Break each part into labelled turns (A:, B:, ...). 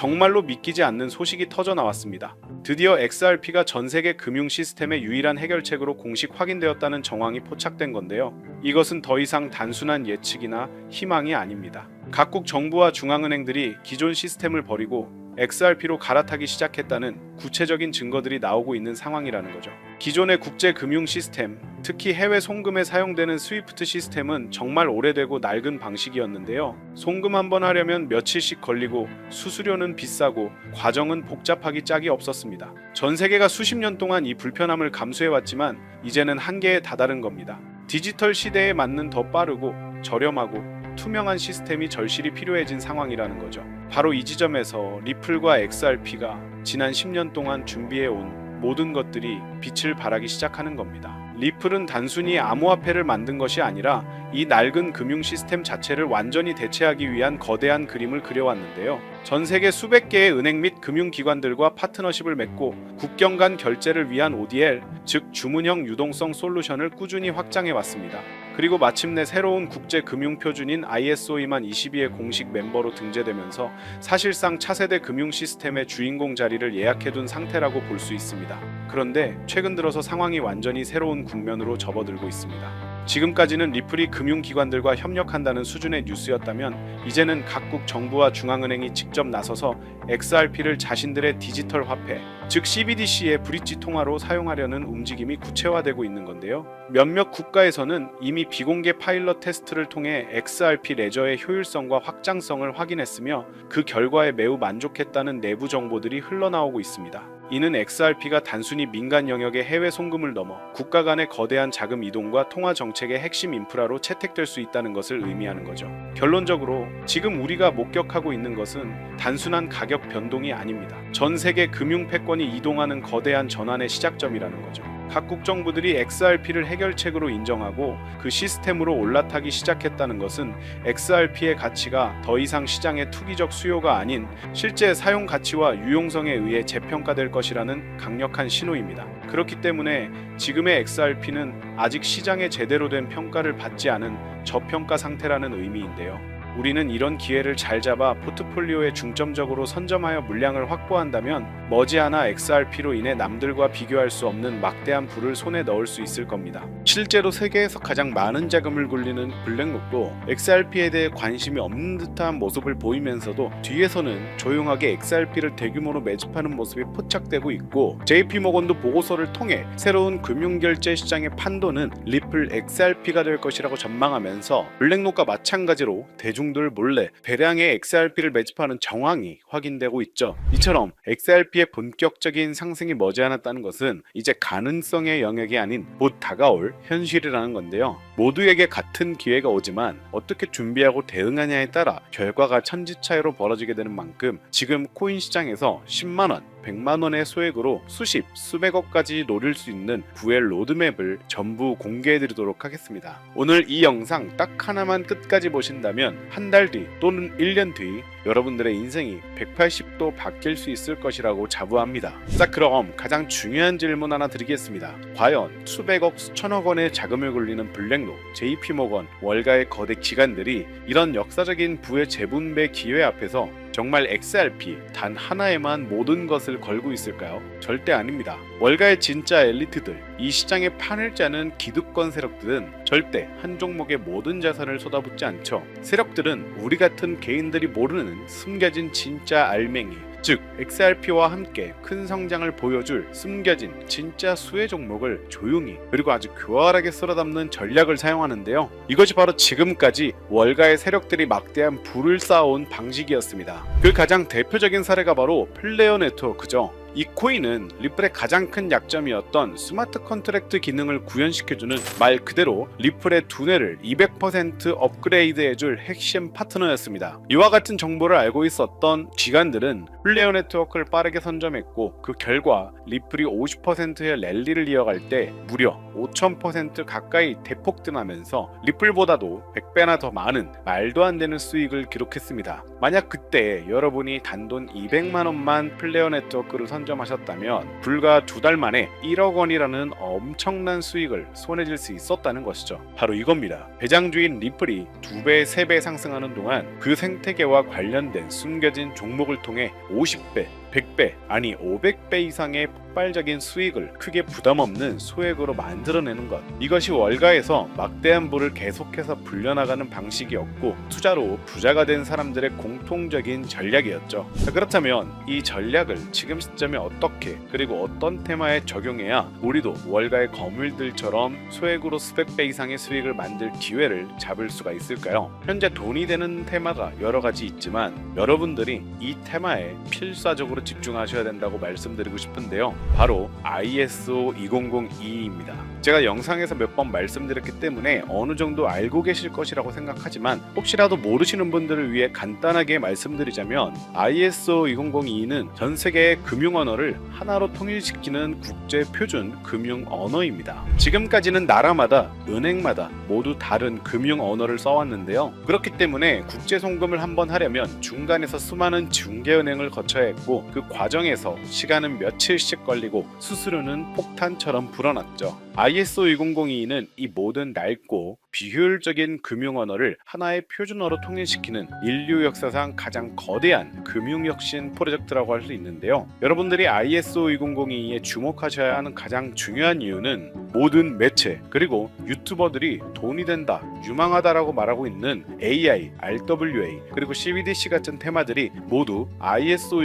A: 정말로 믿기지 않는 소식이 터져 나왔습니다. 드디어 XRP가 전 세계 금융 시스템의 유일한 해결책으로 공식 확인되었다는 정황이 포착된 건데요. 이것은 더 이상 단순한 예측이나 희망이 아닙니다. 각국 정부와 중앙은행들이 기존 시스템을 버리고 XRP로 갈아타기 시작했다는 구체적인 증거들이 나오고 있는 상황이라는 거죠. 기존의 국제 금융 시스템, 특히 해외 송금에 사용되는 스위프트 시스템은 정말 오래되고 낡은 방식이었는데요. 송금 한 번 하려면 며칠씩 걸리고 수수료는 비싸고 과정은 복잡하기 짝이 없었습니다. 전 세계가 수십 년 동안 이 불편함을 감수해 왔지만 이제는 한계에 다다른 겁니다. 디지털 시대에 맞는 더 빠르고 저렴하고 투명한 시스템이 절실히 필요해진 상황이라는 거죠. 바로 이 지점에서 리플과 XRP가 지난 10년 동안 준비해 온 모든 것들이 빛을 발하기 시작하는 겁니다. 리플은 단순히 암호화폐를 만든 것이 아니라 이 낡은 금융 시스템 자체를 완전히 대체하기 위한 거대한 그림을 그려왔는데요. 전 세계 수백 개의 은행 및 금융기관들과 파트너십을 맺고 국경 간 결제를 위한 ODL, 즉 주문형 유동성 솔루션을 꾸준히 확장해 왔습니다. 그리고 마침내 새로운 국제 금융 표준인 ISO-2만 22의 공식 멤버로 등재되면서 사실상 차세대 금융 시스템의 주인공 자리를 예약해둔 상태라고 볼 수 있습니다. 그런데 최근 들어서 상황이 완전히 새로운 국면으로 접어들고 있습니다. 지금까지는 리플이 금융기관들과 협력한다는 수준의 뉴스였다면 이제는 각국 정부와 중앙은행이 직접 나서서 XRP를 자신들의 디지털 화폐, 즉 CBDC의 브릿지 통화로 사용하려는 움직임이 구체화되고 있는 건데요. 몇몇 국가에서는 이미 비공개 파일럿 테스트를 통해 XRP 레저의 효율성과 확장성을 확인했으며 그 결과에 매우 만족했다는 내부 정보들이 흘러나오고 있습니다. 이는 XRP가 단순히 민간 영역의 해외 송금을 넘어 국가 간의 거대한 자금 이동과 통화 정책의 핵심 인프라로 채택될 수 있다는 것을 의미하는 거죠. 결론적으로 지금 우리가 목격하고 있는 것은 단순한 가격 변동이 아닙니다. 전 세계 금융 패권이 이동하는 거대한 전환의 시작점이라는 거죠. 각국 정부들이 XRP를 해결책으로 인정하고 그 시스템으로 올라타기 시작했다는 것은 XRP의 가치가 더 이상 시장의 투기적 수요가 아닌 실제 사용 가치와 유용성에 의해 재평가될 것이라는 강력한 신호입니다. 그렇기 때문에 지금의 XRP는 아직 시장에 제대로 된 평가를 받지 않은 저평가 상태라는 의미인데요. 우리는 이런 기회를 잘 잡아 포트폴리오에 중점적으로 선점하여 물량을 확보한다면 머지않아 XRP로 인해 남들과 비교할 수 없는 막대한 부를 손에 넣을 수 있을 겁니다. 실제로 세계에서 가장 많은 자금을 굴리는 블랙록도 XRP에 대해 관심이 없는 듯한 모습을 보이면서도 뒤에서는 조용하게 XRP를 대규모로 매집하는 모습이 포착되고 있고 JP모건도 보고서를 통해 새로운 금융결제 시장의 판도는 리플 XRP가 될 것이라고 전망하면서 블랙록과 마찬가지로 대중 들 몰래 배량의 XRP를 매집하는 정황이 확인되고 있죠. 이처럼 XRP의 본격적인 상승이 머지않았다는 것은 이제 가능성의 영역이 아닌 곧 다가올 현실이라는 건데요. 모두에게 같은 기회가 오지만 어떻게 준비하고 대응하냐에 따라 결과가 천지차이로 벌어지게 되는 만큼 지금 코인 시장에서 10만 원, 100만 원의 소액으로 수십, 수백억까지 노릴 수 있는 부의 로드맵을 전부 공개해 드리도록 하겠습니다. 오늘 이 영상 딱 하나만 끝까지 보신다면 한 달 뒤 또는 1년 뒤 여러분들의 인생이 180도 바뀔 수 있을 것이라고 자부합니다. 자, 그럼 가장 중요한 질문 하나 드리겠습니다. 과연 수백억, 수천억 원의 자금을 굴리는 블랙록, JP모건, 월가의 거대 기관들이 이런 역사적인 부의 재분배 기회 앞에서 정말 XRP 단 하나에만 모든 것을 걸고 있을까요? 절대 아닙니다. 월가의 진짜 엘리트들, 이 시장에 판을 짜는 기득권 세력들은 절대 한 종목의 모든 자산을 쏟아붓지 않죠. 세력들은 우리 같은 개인들이 모르는 숨겨진 진짜 알맹이, 즉 XRP와 함께 큰 성장을 보여줄 숨겨진 진짜 수혜 종목을 조용히 그리고 아주 교활하게 쓸어담는 전략을 사용하는데요. 이것이 바로 지금까지 월가의 세력들이 막대한 부를 쌓아온 방식이었습니다. 그 가장 대표적인 사례가 바로 플레어 네트워크죠. 이 코인은 리플의 가장 큰 약점이었던 스마트 컨트랙트 기능을 구현시켜주는 말 그대로 리플의 두뇌를 200% 업그레이드해줄 핵심 파트너였습니다. 이와 같은 정보를 알고 있었던 기관들은 플레어 네트워크를 빠르게 선점했고 그 결과 리플이 50%의 랠리를 이어갈 때 무려 5000% 가까이 대폭 등하면서 리플보다도 100배나 더 많은 말도 안 되는 수익을 기록했습니다. 만약 그때 여러분이 단돈 200만 원만 플레어 네트워크를 선 선점하셨다면 불과 두 달 만에 1억 원이라는 엄청난 수익을 손해질 수 있었다는 것이죠. 바로 이겁니다. 배장주인 리플이 두 배, 세 배 상승하는 동안 그 생태계와 관련된 숨겨진 종목을 통해 50배, 100배, 아니 500배 이상의 폭발적인 수익을 크게 부담 없는 소액으로 만들어내는 것. 이것이 월가에서 막대한 부를 계속해서 불려나가는 방식이었고 투자로 부자가 된 사람들의 공통적인 전략이었죠. 자, 그렇다면 이 전략을 지금 시점에 어떻게 그리고 어떤 테마에 적용해야 우리도 월가의 거물들처럼 소액으로 수백 배 이상의 수익을 만들 기회를 잡을 수가 있을까요? 현재 돈이 되는 테마가 여러 가지 있지만 여러분들이 이 테마에 필사적으로 집중하셔야 된다고 말씀드리고 싶은데요. 바로 ISO 2002입니다. 제가 영상에서 몇 번 말씀드렸기 때문에 어느 정도 알고 계실 것이라고 생각하지만 혹시라도 모르시는 분들을 위해 간단하게 말씀드리자면 ISO 2002는 전 세계의 금융 언어를 하나로 통일시키는 국제 표준 금융 언어입니다. 지금까지는 나라마다 은행마다 모두 다른 금융 언어를 써왔는데요. 그렇기 때문에 국제 송금을 한번 하려면 중간에서 수많은 중개은행을 거쳐야 했고 그 과정에서 시간은 며칠씩 걸리고 수수료는 폭탄처럼 불어났죠. ISO 2002는 이 모든 낡고 비효율적인 금융 언어를 하나의 표준어로 통일시키는 인류 역사상 가장 거대한 금융 혁신 프로젝트라고 할 수 있는데요. 여러분들이 ISO 2002에 주목하셔야 하는 가장 중요한 이유는 모든 매체 그리고 유튜버들이 돈이 된다, 유망하다라고 말하고 있는 AI, RWA 그리고 CBDC 같은 테마들이 모두 ISO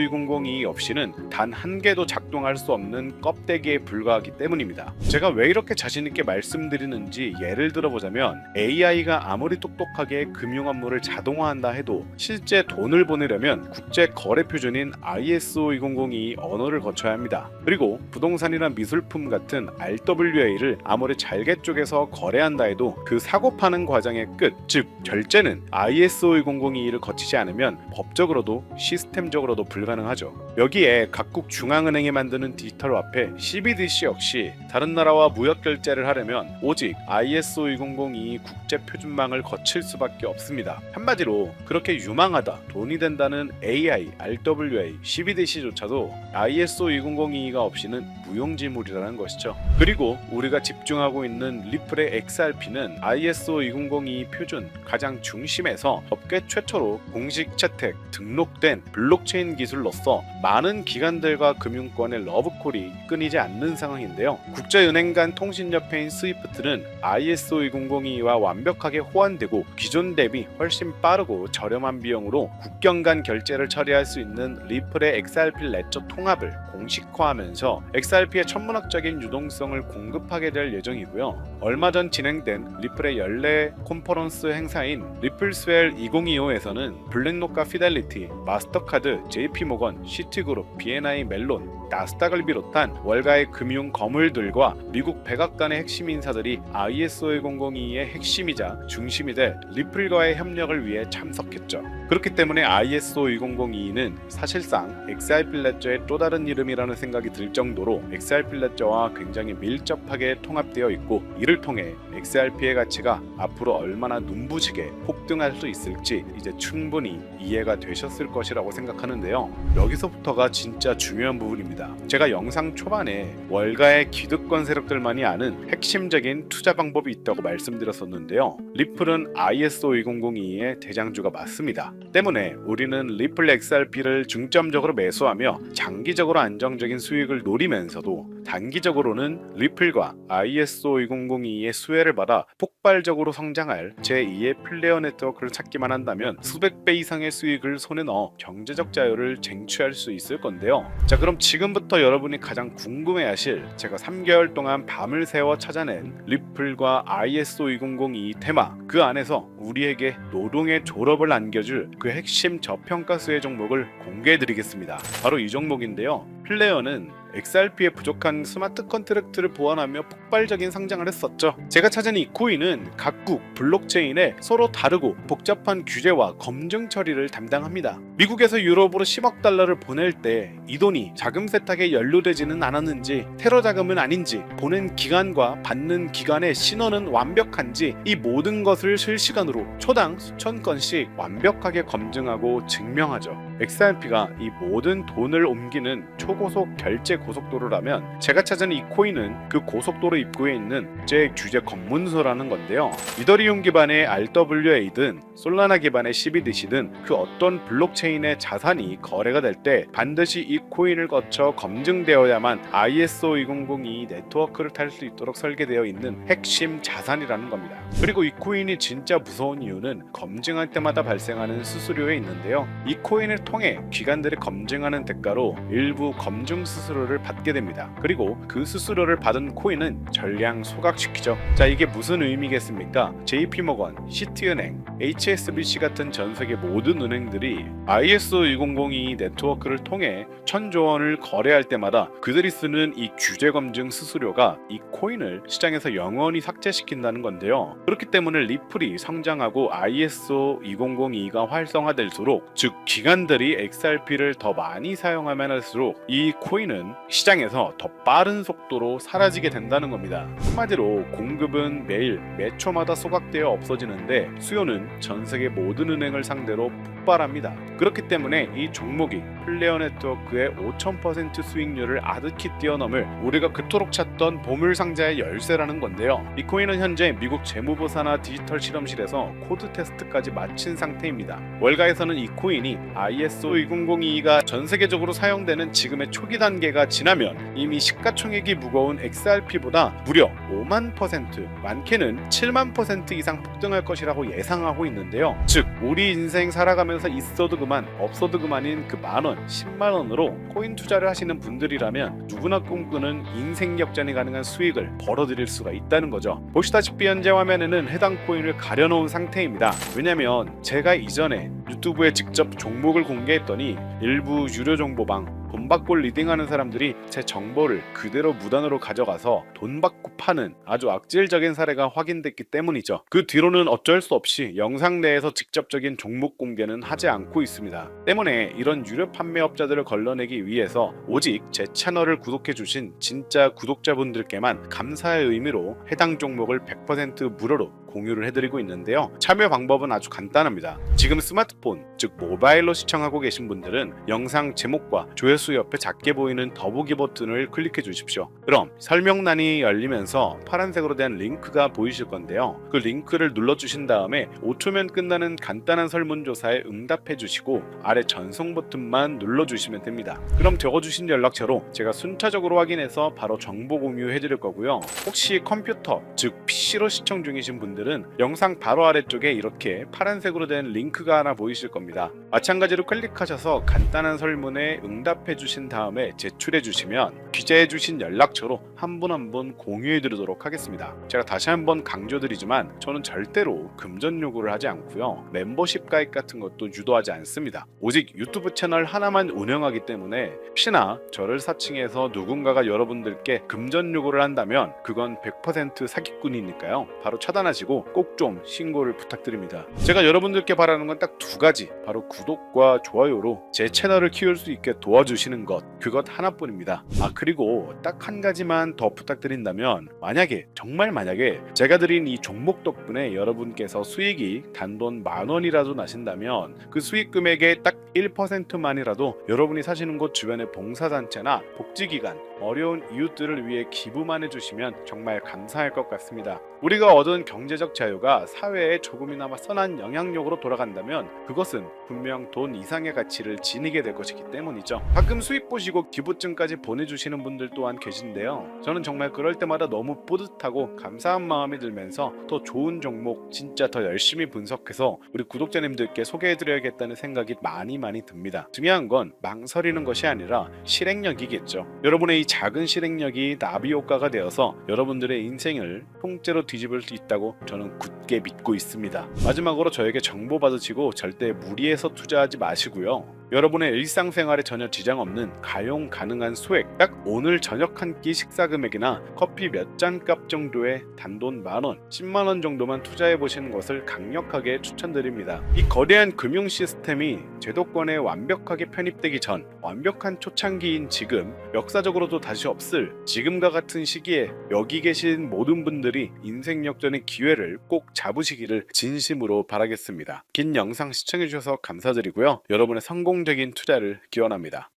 A: 2002 없이는 단 한 개도 작동할 수 없는 껍데기에 불과하기 때문입니다. 제가 왜 이렇게 자신 있게 말씀드리는지 예를 들어보자면 AI가 아무리 똑똑하게 금융 업무를 자동화한다 해도 실제 돈을 보내려면 국제 거래 표준인 ISO 2002 언어를 거쳐야 합니다. 그리고 부동산이나 미술품 같은 RWA를 아무리 잘게 쪼개서 거래한다 해도 그 사고 파는 과정의 끝, 즉 결제는 ISO 2002를 거치지 않으면 법적으로도 시스템적으로도 불가능하죠. 여기에 각국 중앙은행이 만드는 디지털 화폐 CBDC 역시 다른 나라와 무역 결제를 하려면 오직 ISO 2002 국제 표준망을 거칠 수밖에 없습니다. 한마디로 그렇게 유망하다, 돈이 된다는 AI, RWA, CBDC조차도 ISO 2002가 없이는 무용지물이라는 것이죠. 그리고 우리가 집중하고 있는 리플의 XRP는 ISO 2002 표준 가장 중심에서 업계 최초로 공식 채택, 등록된 블록체인 기술로서 많은 기관들과 금융권의 러브콜이 끊이지 않는 상황인데요. 국제은행 간 통신협회인 스위프트는 ISO 2002와 완벽하게 호환되고 기존 대비 훨씬 빠르고 저렴한 비용으로 국경 간 결제를 처리할 수 있는 리플의 XRP 레저 통합을 공식화하면서 XRP의 천문학적인 유동성을 공급하게 될 예정이고요. 얼마 전 진행된 리플의 연례 콘퍼런스 행사인 리플스웰 2025에서는 블랙록과 피델리티, 마스터카드, JP모건, 시티그룹, B&I 멜론, 나스닥을 비롯한 월가의 금융 거물들과 미국 백악관의 핵심 인사들이 ISO 2002의 핵심이자 중심이 될 리플과의 협력을 위해 참석했죠. 그렇기 때문에 ISO 2002는 사실상 XRP 레저의 또 다른 이름이라는 생각이 들 정도로 XRP 레저와 굉장히 밀접하게 통합되어 있고 이를 통해 XRP의 가치가 앞으로 얼마나 눈부시게 폭등할 수 있을지 이제 충분히 이해가 되셨을 것이라고 생각하는데요. 여기서부터가 진짜 중요한 부분입니다. 제가 영상 초반에 월가의 기득권 세력들만이 아는 핵심적인 투자 방법이 있다고 말씀드렸었는데요. 리플은 ISO 2002의 대장주가 맞습니다. 때문에 우리는 리플 XRP를 중점적으로 매수하며 장기적으로 안정적인 수익을 노리면서도 단기적으로는 리플과 ISO 2002의 수혜를 받아 폭발적으로 성장할 제2의 플레이어 네트워크를 찾기만 한다면 수백 배 이상의 수익을 손에 넣어 경제적 자유를 쟁취할 수 있을 건데요. 자, 그럼 지금부터 여러분이 가장 궁금해하실 제가 3개월 동안 밤을 새워 찾아낸 리플과 ISO 2002 테마 그 안에서 우리에게 노동의 졸업을 안겨줄 그 핵심 저평가수의 종목을 공개해드리겠습니다. 바로 이 종목인데요. 플레이어는 XRP에 부족한 스마트 컨트랙트를 보완하며 폭발적인 성장을 했었죠. 제가 찾은 이 코인은 각국 블록체인에 서로 다르고 복잡한 규제와 검증 처리를 담당합니다. 미국에서 유럽으로 10억 달러를 보낼 때 이 돈이 자금 세탁에 연루되지는 않았는지 테러 자금은 아닌지 보낸 기간과 받는 기간의 신원은 완벽한지 이 모든 것을 실시간으로 초당 수천 건씩 완벽하게 검증하고 증명하죠. XRP가 이 모든 돈을 옮기는 초고속 결제 고속도로라면 제가 찾은 이 코인은 그 고속도로 입구에 있는 국제 규제 검문소라는 건데요. 이더리움 기반의 RWA든 솔라나 기반의 CBDC든 그 어떤 블록체인의 자산이 거래가 될 때 반드시 이 코인을 거쳐 검증되어야만 ISO 2002 네트워크를 탈 수 있도록 설계되어 있는 핵심 자산이라는 겁니다. 그리고 이 코인이 진짜 무서운 이유는 검증할 때마다 발생하는 수수료에 있는데요. 이 코인을 통해 기관들이 검증하는 대가로 일부 검증 수수료를 받게 됩니다. 그리고 그 수수료를 받은 코인은 전량 소각시키죠. 자, 이게 무슨 의미겠습니까? JP모건, 시티은행, HSBC 같은 전 세계 모든 은행들이 ISO 2002 네트워크를 통해 천조 원을 거래할 때마다 그들이 쓰는 이 규제 검증 수수료가 이 코인을 시장에서 영원히 삭제시킨다는 건데요. 그렇기 때문에 리플이 성장하고 ISO 2002가 활성화될수록 즉 기관들 이 XRP를 더 많이 사용하면 할수록 이 코인은 시장에서 더 빠른 속도로 사라지게 된다는 겁니다. 한마디로 공급은 매일 매 초마다 소각되어 없어지는데 수요는 전 세계 모든 은행을 상대로 폭발합니다. 그렇기 때문에 이 종목이 플레어 네트워크의 5000% 수익률을 아득히 뛰어넘을 우리가 그토록 찾던 보물 상자의 열쇠라는 건데요. 이 코인은 현재 미국 재무부 산하 디지털 실험실에서 코드 테스트까지 마친 상태입니다. 월가에서는 이 코인이 ISO 2002가 전 세계적으로 사용되는 지금의 초기 단계가 지나면 이미 시가총액이 무거운 XRP보다 무려 5만 퍼센트, 많게는 7만 퍼센트 이상 폭등할 것이라고 예상하고 있는데요. 즉, 우리 인생 살아가면서 있어도 그만, 없어도 그만인 그 만 원, 10만 원으로 코인 투자를 하시는 분들이라면 누구나 꿈꾸는 인생 역전이 가능한 수익을 벌어들일 수가 있다는 거죠. 보시다시피 현재 화면에는 해당 코인을 가려놓은 상태입니다. 왜냐면 제가 이전에 유튜브에 직접 종목을 공 개했더니 일부 유료 정보방 돈 받고 리딩하는 사람들이 제 정보를 그대로 무단으로 가져가서 돈 받고 파는 아주 악질적인 사례가 확인됐기 때문이죠. 그 뒤로는 어쩔 수 없이 영상 내에서 직접적인 종목 공개는 하지 않고 있습니다. 때문에 이런 유료 판매업자들을 걸러내기 위해서 오직 제 채널을 구독해 주신 진짜 구독자분들께만 감사의 의미로 해당 종목을 100% 무료로 공유를 해드리고 있는데요. 참여 방법은 아주 간단합니다. 지금 스마트폰, 즉 모바일로 시청하고 계신 분들은 영상 제목과 조회수 옆에 작게 보이는 더보기 버튼을 클릭해 주십시오. 그럼 설명란이 열리면서 파란색으로 된 링크가 보이실 건데요. 그 링크를 눌러주신 다음에 5초면 끝나는 간단한 설문조사에 응답해 주시고 아래 전송 버튼만 눌러주시면 됩니다. 그럼 적어주신 연락처로 제가 순차적으로 확인해서 바로 정보 공유해 드릴 거고요. 혹시 컴퓨터, 즉 PC로 시청 중이신 분들은 영상 바로 아래쪽에 이렇게 파란색으로 된 링크가 하나 보이실 겁니다. 마찬가지로 클릭하셔서 간단한 설문에 응답해 주신 다음에 제출해 주시면 기재해 주신 연락처로 한 분 한 분 공유해 드리도록 하겠습니다. 제가 다시 한번 강조드리지만 저는 절대로 금전 요구를 하지 않고요. 멤버십 가입 같은 것도 유도하지 않습니다. 오직 유튜브 채널 하나만 운영하기 때문에 혹시나 저를 사칭해서 누군가가 여러분들께 금전 요구를 한다면 그건 100% 사기꾼이니까요. 바로 차단하시고 꼭 좀 신고를 부탁드립니다. 제가 여러분들께 바라는 건 딱 두 가지. 바로 구독과 좋아요로 제 채널을 키울 수 있게 도와주시는 것. 그것 하나뿐입니다. 아 그리고 딱 한 가지만 더 부탁드린다면 만약에 정말 만약에 제가 드린 이 종목 덕분에 여러분께서 수익이 단돈 만 원이라도 나신다면 그 수익 금액의 딱 1%만이라도 여러분이 사시는 곳 주변의 봉사단체나 복지기관 어려운 이웃들을 위해 기부만 해주시면 정말 감사할 것 같습니다. 우리가 얻은 경제 적 자유가 사회에 조금이나마 선한 영향력으로 돌아간다면 그것은 분명 돈 이상의 가치를 지니게 될 것이기 때문이죠. 가끔 수입 보시고 기부증까지 보내주시는 분들 또한 계신데요. 저는 정말 그럴 때마다 너무 뿌듯하고 감사한 마음이 들면서 더 좋은 종목 진짜 더 열심히 분석해서 우리 구독자님들께 소개해드려야겠다는 생각이 많이 많이 듭니다. 중요한 건 망설이는 것이 아니라 실행력이겠죠. 여러분의 이 작은 실행력이 나비 효과가 되어서 여러분들의 인생을 통째로 뒤집을 수 있다고 저는 굳게 믿고 있습니다. 마지막으로 저에게 정보 받으시고 절대 무리해 서 투자하지 마시고요. 여러분의 일상생활에 전혀 지장 없는 가용 가능한 소액 딱 오늘 저녁 한 끼 식사 금액이나 커피 몇 잔 값 정도의 단돈 만원, 10만 원 정도만 투자해 보시는 것을 강력하게 추천드립니다. 이 거대한 금융 시스템이 제도권에 완벽하게 편입되기 전 완벽한 초창기인 지금 역사적으로도 다시 없을 지금과 같은 시기에 여기 계신 모든 분들이 인생 역전의 기회를 꼭 잡으시기를 진심으로 바라겠습니다. 긴 영상 시청해 주셔서 감사드리고요. 여러분의 성공 성공적인 투자를 기원합니다.